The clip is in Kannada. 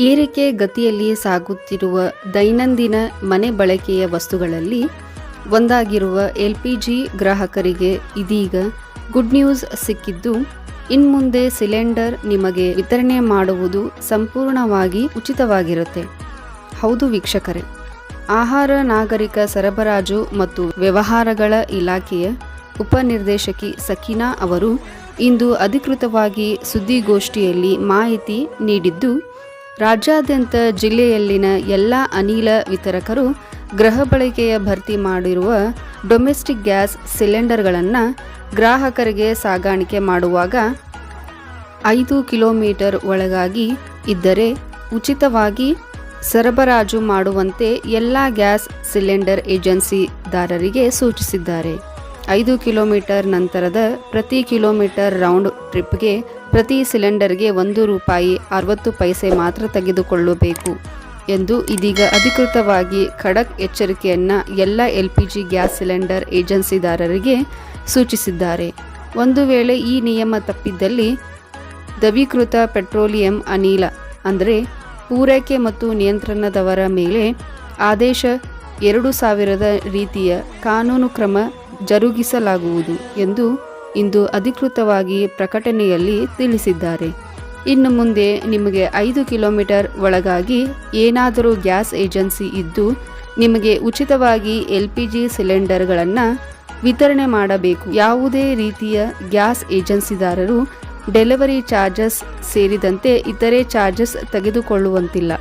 ಏರಿಕೆ ಗತಿಯಲ್ಲಿ ಸಾಗುತ್ತಿರುವ ದೈನಂದಿನ ಮನೆ ಬಳಕೆಯ ವಸ್ತುಗಳಲ್ಲಿ ಒಂದಾಗಿರುವ ಎಲ್ ಪಿ ಜಿ ಗ್ರಾಹಕರಿಗೆ ಇದೀಗ ಗುಡ್ ನ್ಯೂಸ್ ಸಿಕ್ಕಿದ್ದು, ಇನ್ಮುಂದೆ ಸಿಲಿಂಡರ್ ನಿಮಗೆ ವಿತರಣೆ ಮಾಡುವುದು ಸಂಪೂರ್ಣವಾಗಿ ಉಚಿತವಾಗಿರುತ್ತೆ. ಹೌದು ವೀಕ್ಷಕರೇ, ಆಹಾರ ನಾಗರಿಕ ಸರಬರಾಜು ಮತ್ತು ವ್ಯವಹಾರಗಳ ಇಲಾಖೆಯ ಉಪನಿರ್ದೇಶಕಿ ಸಕೀನಾ ಅವರು ಇಂದು ಅಧಿಕೃತವಾಗಿ ಸುದ್ದಿಗೋಷ್ಠಿಯಲ್ಲಿ ಮಾಹಿತಿ ನೀಡಿದ್ದು ರಾಜ್ಯಾದ್ಯಂತ ಜಿಲ್ಲೆಯಲ್ಲಿನ ಎಲ್ಲ ಅನಿಲ ವಿತರಕರು ಗೃಹ ಬಳಕೆಯ ಭರ್ತಿ ಮಾಡಿರುವ ಡೊಮೆಸ್ಟಿಕ್ ಗ್ಯಾಸ್ ಸಿಲಿಂಡರ್ಗಳನ್ನು ಗ್ರಾಹಕರಿಗೆ ಸಾಗಾಣಿಕೆ ಮಾಡುವಾಗ ಐದು ಕಿಲೋಮೀಟರ್ ಒಳಗಾಗಿ ಇದ್ದರೆ ಉಚಿತವಾಗಿ ಸರಬರಾಜು ಮಾಡುವಂತೆ ಎಲ್ಲ ಗ್ಯಾಸ್ ಸಿಲಿಂಡರ್ ಏಜೆನ್ಸಿದಾರರಿಗೆ ಸೂಚಿಸಿದ್ದಾರೆ. ಐದು ಕಿಲೋಮೀಟರ್ ನಂತರದ ಪ್ರತಿ ಕಿಲೋಮೀಟರ್ ರೌಂಡ್ ಟ್ರಿಪ್ಗೆ ಪ್ರತಿ ಸಿಲಿಂಡರ್ಗೆ ಒಂದು ರೂಪಾಯಿ ಅರವತ್ತು ಪೈಸೆ ಮಾತ್ರ ತೆಗೆದುಕೊಳ್ಳಬೇಕು ಎಂದು ಇದೀಗ ಅಧಿಕೃತವಾಗಿ ಖಡಕ್ ಎಚ್ಚರಿಕೆಯನ್ನು ಎಲ್ಲ L P G gas cylinder ಏಜೆನ್ಸಿದಾರರಿಗೆ ಸೂಚಿಸಿದ್ದಾರೆ. ಒಂದು ವೇಳೆ ಈ ನಿಯಮ ತಪ್ಪಿದ್ದಲ್ಲಿ ದವೀಕೃತ ಪೆಟ್ರೋಲಿಯಂ ಅನಿಲ, ಅಂದರೆ ಪೂರೈಕೆ ಮತ್ತು ನಿಯಂತ್ರಣದವರ ಮೇಲೆ ಆದೇಶ ಎರಡು ಸಾವಿರದ ರೀತಿಯ ಕಾನೂನು ಕ್ರಮ ಜರುಗಿಸಲಾಗುವುದು ಎಂದು ಇಂದು ಅಧಿಕೃತವಾಗಿ ಪ್ರಕಟಣೆಯಲ್ಲಿ ತಿಳಿಸಿದ್ದಾರೆ. ಇನ್ನು ಮುಂದೆ ನಿಮಗೆ ಐದು ಕಿಲೋಮೀಟರ್ ಒಳಗಾಗಿ ಏನಾದರೂ ಗ್ಯಾಸ್ ಏಜೆನ್ಸಿ ಇದ್ದು, ನಿಮಗೆ ಉಚಿತವಾಗಿ ಎಲ್ ಪಿ ಜಿ ಸಿಲಿಂಡರ್ಗಳನ್ನು ವಿತರಣೆ ಮಾಡಬೇಕು. ಯಾವುದೇ ರೀತಿಯ ಗ್ಯಾಸ್ ಏಜೆನ್ಸಿದಾರರು ಡೆಲಿವರಿ ಚಾರ್ಜಸ್ ಸೇರಿದಂತೆ ಇತರೆ ಚಾರ್ಜಸ್ ತೆಗೆದುಕೊಳ್ಳುವಂತಿಲ್ಲ.